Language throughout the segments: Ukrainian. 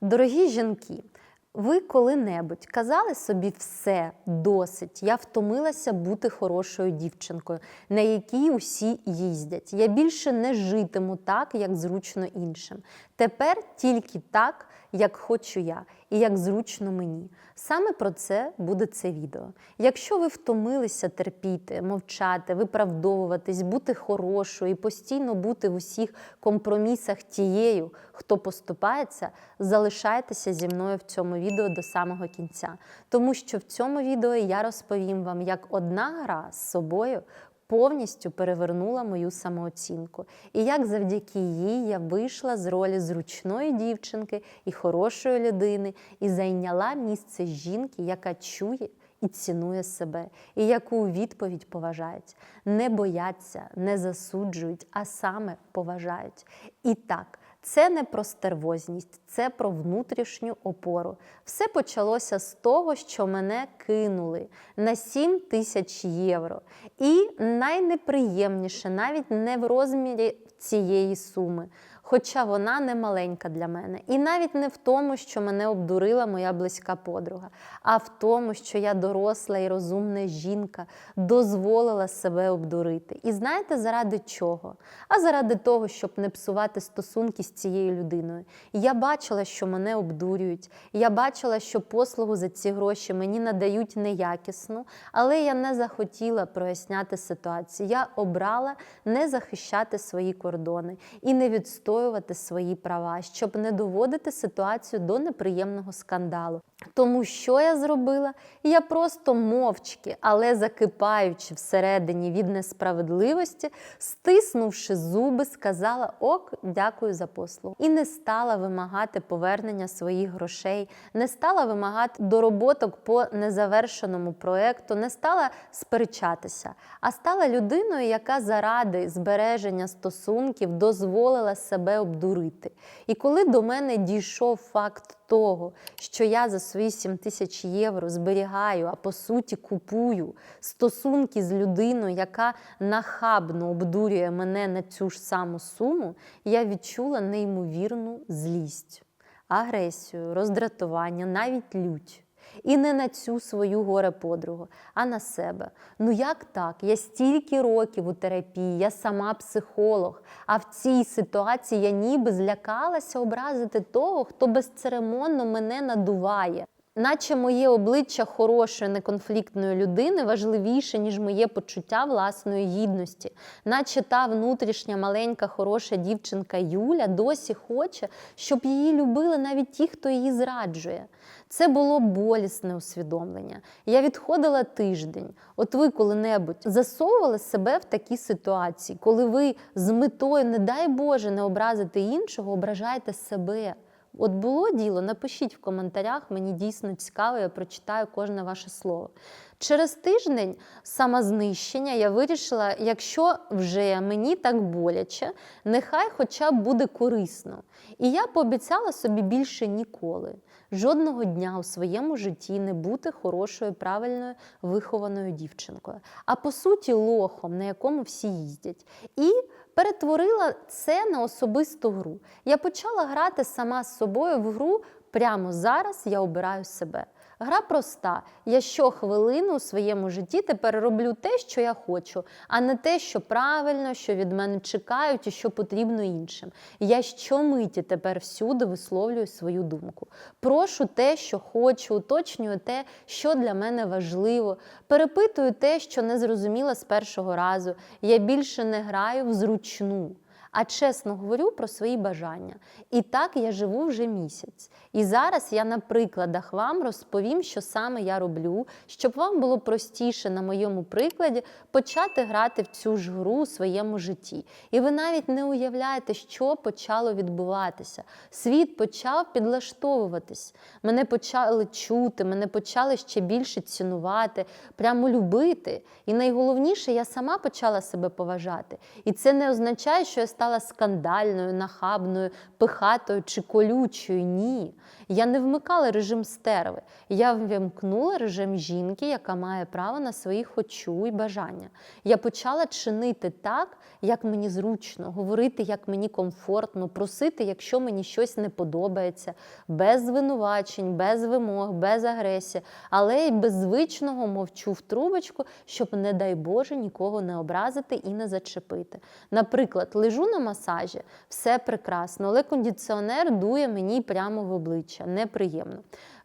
Дорогі жінки, ви коли-небудь казали собі все досить. Я втомилася бути хорошою дівчинкою, на якій усі їздять. Я більше не житиму так, як зручно іншим. Тепер тільки так, як хочу я, і як зручно мені. Саме про це буде це відео. Якщо ви втомилися терпіти, мовчати, виправдовуватись, бути хорошою і постійно бути в усіх компромісах тією, хто поступається, залишайтеся зі мною в цьому відео до самого кінця. Тому що в цьому відео я розповім вам, як одна гра з собою повністю перевернула мою самооцінку. І як завдяки їй я вийшла з ролі зручної дівчинки і хорошої людини і зайняла місце жінки, яка чує. І цінує себе, і яку відповідь поважають, не бояться, не засуджують, а саме поважають. І так, це не про стервозність, це про внутрішню опору. Все почалося з того, що мене кинули на 7 тисяч євро. І найнеприємніше навіть не в розмірі цієї суми. Хоча вона не маленька для мене. І навіть не в тому, що мене обдурила моя близька подруга, а в тому, що я доросла і розумна жінка дозволила себе обдурити. І знаєте, заради чого? А заради того, щоб не псувати стосунки з цією людиною. Я бачила, що мене обдурюють. Я бачила, що послугу за ці гроші мені надають неякісну, але я не захотіла проясняти ситуацію. Я обрала не захищати свої кордони і не відстоювати свої права, щоб не доводити ситуацію до неприємного скандалу. Тому що я зробила? Я просто мовчки, але закипаючи всередині від несправедливості, стиснувши зуби, сказала ок, дякую за послугу. І не стала вимагати повернення своїх грошей, не стала вимагати дороботок по незавершеному проекту, не стала сперечатися, а стала людиною, яка заради збереження стосунків дозволила себе обдурити. І коли до мене дійшов факт того, що я за свої 7 тисяч євро зберігаю, а по суті купую стосунки з людиною, яка нахабно обдурює мене на цю ж саму суму, я відчула неймовірну злість, агресію, роздратування, навіть лють. І не на цю свою горе подругу, а на себе. Ну як так? Я стільки років у терапії, я сама психолог. А в цій ситуації я ніби злякалася образити того, хто безцеремонно мене надуває. Наче моє обличчя хорошої неконфліктної людини важливіше, ніж моє почуття власної гідності, наче та внутрішня маленька хороша дівчинка Юля досі хоче, щоб її любили навіть ті, хто її зраджує. Це було болісне усвідомлення. Я відходила тиждень. От ви коли-небудь засовували себе в такі ситуації, коли ви з метою, не дай Боже, не образити іншого, ображаєте себе. От було діло, напишіть в коментарях, мені дійсно цікаво, я прочитаю кожне ваше слово. Через тиждень самознищення я вирішила, якщо вже мені так боляче, нехай хоча б буде корисно. І я пообіцяла собі більше ніколи, жодного дня у своєму житті не бути хорошою, правильною вихованою дівчинкою, а по суті, лохом, на якому всі їздять. І перетворила це на особисту гру. Я почала грати сама з собою в гру прямо зараз я обираю себе. Гра проста. Я щохвилини у своєму житті тепер роблю те, що я хочу, а не те, що правильно, що від мене чекають і що потрібно іншим. Я щомиті тепер всюди висловлюю свою думку. Прошу те, що хочу, уточнюю те, що для мене важливо, перепитую те, що не зрозуміла з першого разу. Я більше не граю в зручну. А чесно говорю про свої бажання. І так я живу вже місяць. І зараз я на прикладах вам розповім, що саме я роблю, щоб вам було простіше на моєму прикладі почати грати в цю ж гру у своєму житті. І ви навіть не уявляєте, що почало відбуватися. Світ почав підлаштовуватись. Мене почали чути, мене почали ще більше цінувати, прямо любити. І найголовніше, я сама почала себе поважати. І це не означає, що я стала стала скандальною, нахабною, пихатою чи колючою. Ні. Я не вмикала режим стерви. Я вимкнула режим жінки, яка має право на свої хочу і бажання. Я почала чинити так, як мені зручно, говорити, як мені комфортно, просити, якщо мені щось не подобається, без звинувачень, без вимог, без агресії, але й без звичного мовчу в трубочку, щоб, не дай Боже, нікого не образити і не зачепити. Наприклад, лежу на масажі, все прекрасно, але кондиціонер дує мені прямо в обличчя. Неприємно.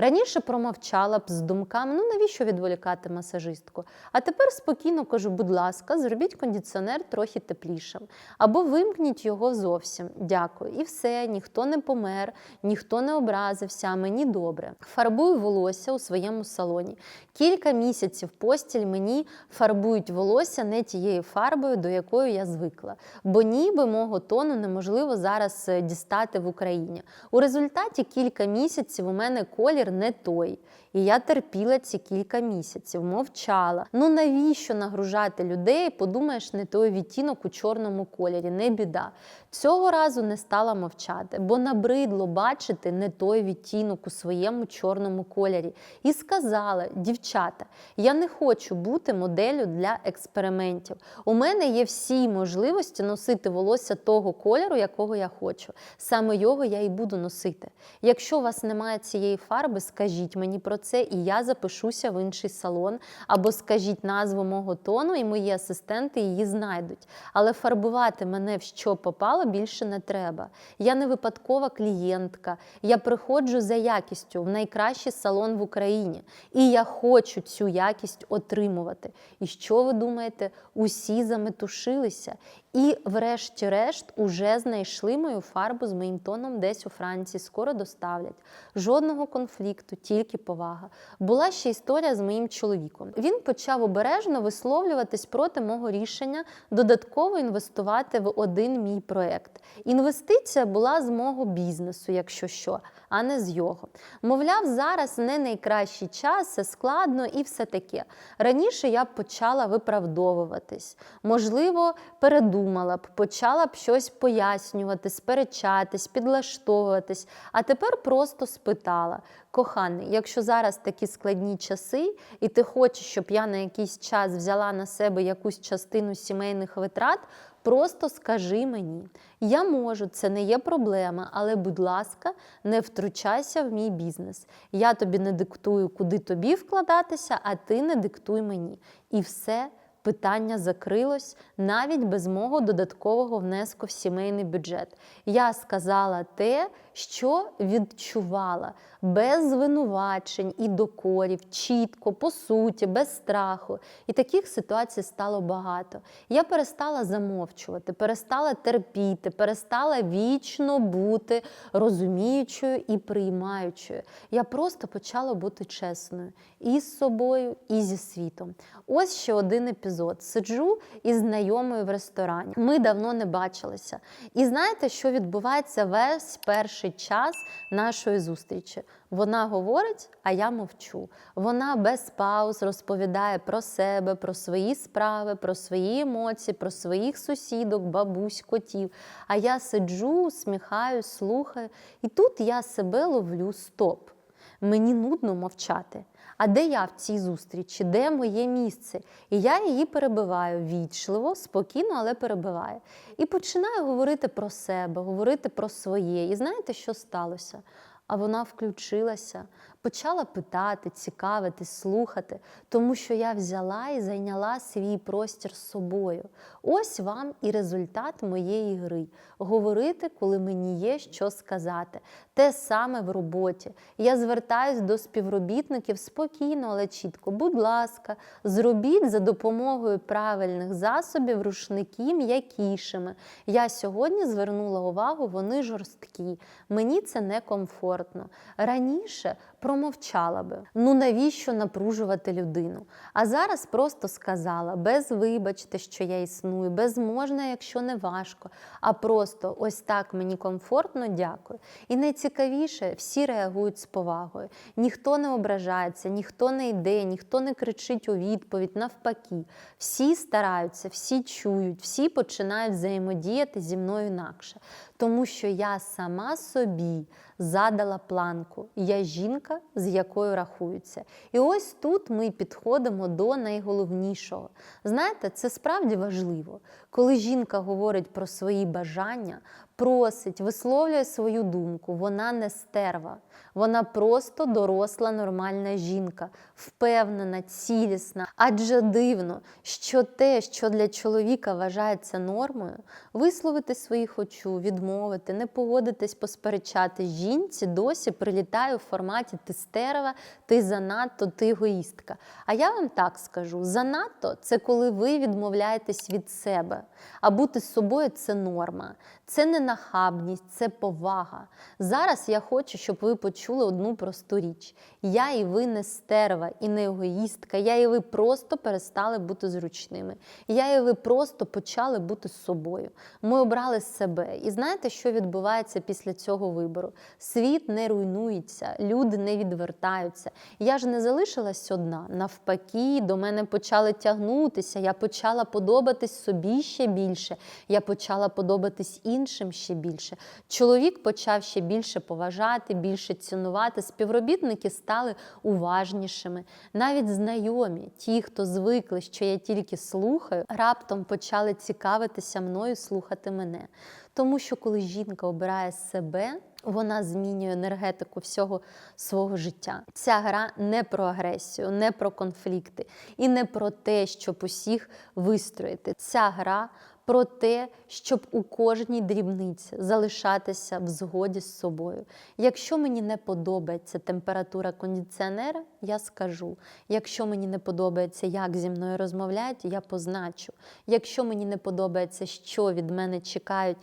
Раніше промовчала б з думками, ну навіщо відволікати масажистку? А тепер спокійно кажу, будь ласка, зробіть кондиціонер трохи теплішим. Або вимкніть його зовсім. Дякую. І все, ніхто не помер, ніхто не образився, мені добре. Фарбую волосся у своєму салоні. Кілька місяців постіль мені фарбують волосся не тією фарбою, до якої я звикла. Бо ніби мого тону неможливо зараз е, дістати в Україні. У результаті кілька місяців у мене колір не той. І я терпіла ці кілька місяців, мовчала. Ну навіщо нагружати людей? Подумаєш, не той відтінок у чорному кольорі, не біда. Цього разу не стала мовчати, бо набридло бачити не той відтінок у своєму чорному кольорі. І сказала: дівчата, я не хочу бути моделлю для експериментів. У мене є всі можливості носити волосся того кольору, якого я хочу. Саме його я і буду носити. Якщо у вас немає цієї фарби, скажіть мені про це, і я запишуся в інший салон. Або скажіть назву мого тону, і мої асистенти її знайдуть. Але фарбувати мене в що попало більше не треба. Я не випадкова клієнтка. Я приходжу за якістю в найкращий салон в Україні. І я хочу цю якість отримувати. І що ви думаєте? Усі заметушилися. І, врешті-решт, уже знайшли мою фарбу з моїм тоном десь у Франції. Скоро доставлять. Жодного конфлікту, тільки повага. Була ще історія з моїм чоловіком. Він почав обережно висловлюватись проти мого рішення додатково інвестувати в один мій проект. Інвестиція була з мого бізнесу, якщо що, а не з його. Мовляв, зараз не найкращий час, це складно і все таке. Раніше я почала виправдовуватись, можливо, передумала б, почала б щось пояснювати, сперечатись, підлаштовуватись, а тепер просто спитала. Коханий, якщо зараз такі складні часи, і ти хочеш, щоб я на якийсь час взяла на себе якусь частину сімейних витрат, просто скажи мені. Я можу, це не є проблема, але, будь ласка, не втручайся в мій бізнес. Я тобі не диктую, куди тобі вкладатися, а ти не диктуй мені. І все. Питання закрилось навіть без мого додаткового внеску в сімейний бюджет. Я сказала те, що відчувала, без звинувачень і докорів, чітко, по суті, без страху. І таких ситуацій стало багато. Я перестала замовчувати, перестала терпіти, перестала вічно бути розуміючою і приймаючою. Я просто почала бути чесною і з собою, і зі світом. Ось ще один епізод. Сиджу із знайомою в ресторані. Ми давно не бачилися. І знаєте, що відбувається весь перший час нашої зустрічі? Вона говорить, а я мовчу. Вона без пауз розповідає про себе, про свої справи, про свої емоції, про своїх сусідок, бабусь, котів. А я сиджу, усміхаюсь, слухаю. І тут я себе ловлю стоп. Мені нудно мовчати. А де я в цій зустрічі? Де моє місце? І я її перебиваю вічливо, спокійно, але перебиваю. І починаю говорити про себе, говорити про своє. І знаєте, що сталося? А вона включилася, почала питати, цікавитись, слухати, тому що я взяла і зайняла свій простір з собою. Ось вам і результат моєї гри. Говорити, коли мені є що сказати. Те саме в роботі. Я звертаюсь до співробітників спокійно, але чітко. Будь ласка, зробіть за допомогою правильних засобів рушники м'якішими. Я сьогодні звернула увагу, вони жорсткі. Мені це не комфортно. Раніше промовчала би. Ну навіщо напружувати людину? А зараз просто сказала: без вибачте, що я існую, без можна, якщо не важко. А просто ось так мені комфортно, дякую. І найцікавіше, всі реагують з повагою. Ніхто не ображається, ніхто не йде, ніхто не кричить у відповідь. Навпаки, всі стараються, всі чують, всі починають взаємодіяти зі мною інакше. Тому що я сама собі задала планку. Я жінка, з якою рахуються. І ось тут ми підходимо до найголовнішого. Знаєте, це справді важливо, коли жінка говорить про свої бажання, просить, висловлює свою думку. Вона не стерва, вона просто доросла нормальна жінка, впевнена, цілісна. Адже дивно, що те, що для чоловіка вважається нормою, висловити свої хочу, відмовити, не погодитись, посперечати жінці досі прилітає у форматі ти стерва, ти занадто, ти егоїстка. А я вам так скажу: занадто це коли ви відмовляєтесь від себе. А бути з собою це норма, це не нахабність, це повага. Зараз я хочу, щоб ви почули одну просту річ: я і ви не стерва і не егоїстка. Я і ви просто перестали бути зручними. Я і ви просто почали бути з собою. Ми обрали себе. І знаєте, що відбувається після цього вибору? Світ не руйнується, люди не відвертаються. Я ж не залишилась одна. Навпаки, до мене почали тягнутися. Я почала подобатись собі ще більше. Я почала подобатись іншим ще більше. Чоловік почав ще більше поважати, більше цінувати. Співробітники стали уважнішими. Навіть знайомі, ті, хто звикли, що я тільки слухаю, раптом почали цікавитися мною, слухати мене. Тому що коли жінка обирає себе, вона змінює енергетику всього свого життя. Ця гра не про агресію, не про конфлікти і не про те, щоб усіх вистроїти. Ця гра про те, щоб у кожній дрібниці залишатися в згоді з собою. Якщо мені не подобається температура кондиціонера, я скажу. Якщо мені не подобається, як зі мною розмовляють, я позначу. Якщо мені не подобається, що від мене чекають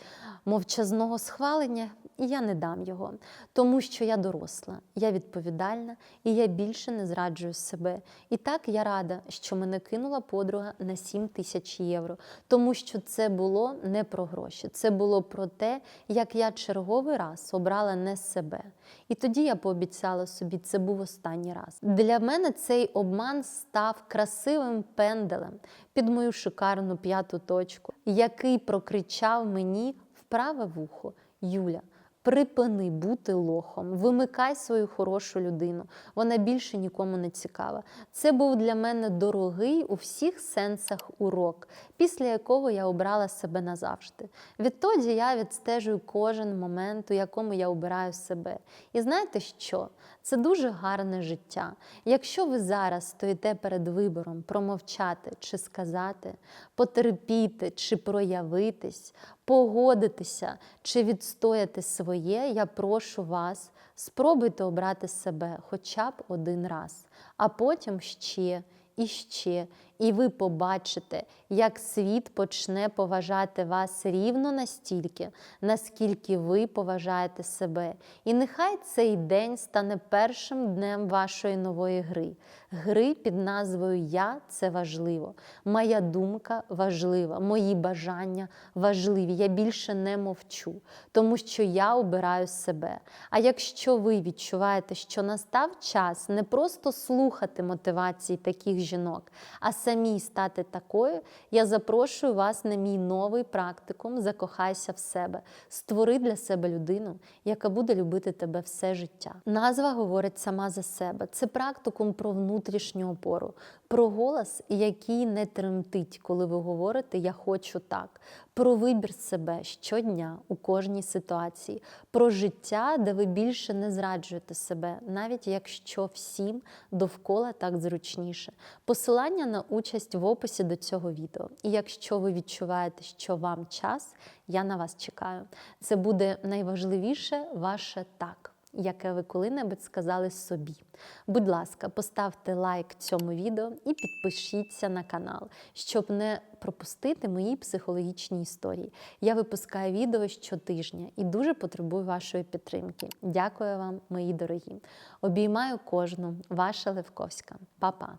мовчазного схвалення, я не дам його, тому що я доросла, я відповідальна і я більше не зраджую себе. І так я рада, що мене кинула подруга на 7 тисяч євро, тому що це було не про гроші, це було про те, як я черговий раз обрала не себе. І тоді я пообіцяла собі, це був останній раз. Для мене цей обман став красивим пенделем під мою шикарну п'яту точку, який прокричав мені в праве вухо Юля. Припини бути лохом, вимикай свою хорошу людину. Вона більше нікому не цікава. Це був для мене дорогий у всіх сенсах урок, після якого я обрала себе назавжди. Відтоді я відстежую кожен момент, у якому я обираю себе. І знаєте що? Це дуже гарне життя. Якщо ви зараз стоїте перед вибором промовчати чи сказати, потерпіти чи проявитись, погодитися чи відстояти своє, я прошу вас, спробуйте обрати себе хоча б один раз, а потім ще і ще. І ви побачите, як світ почне поважати вас рівно настільки, наскільки ви поважаєте себе. І нехай цей день стане першим днем вашої нової гри. Гри під назвою Я це важливо. Моя думка важлива, мої бажання важливі. Я більше не мовчу, тому що я обираю себе. А якщо ви відчуваєте, що настав час не просто слухати мотивації таких жінок, а самій стати такою, я запрошую вас на мій новий практикум Закохайся в себе. Створи для себе людину, яка буде любити тебе все життя. Назва говорить сама за себе. Це практикум про внутрішню опору, про голос, який не тремтить, коли ви говорите Я хочу так. Про вибір себе щодня у кожній ситуації, про життя, де ви більше не зраджуєте себе, навіть якщо всім довкола так зручніше. Посилання на участь в описі до цього відео. І якщо ви відчуваєте, що вам час, я на вас чекаю. Це буде найважливіше ваше так. Яке ви коли-небудь сказали собі. Будь ласка, поставте лайк цьому відео і підпишіться на канал, щоб не пропустити мої психологічні історії. Я випускаю відео щотижня і дуже потребую вашої підтримки. Дякую вам, мої дорогі. Обіймаю кожну, ваша Левковська. Па-па!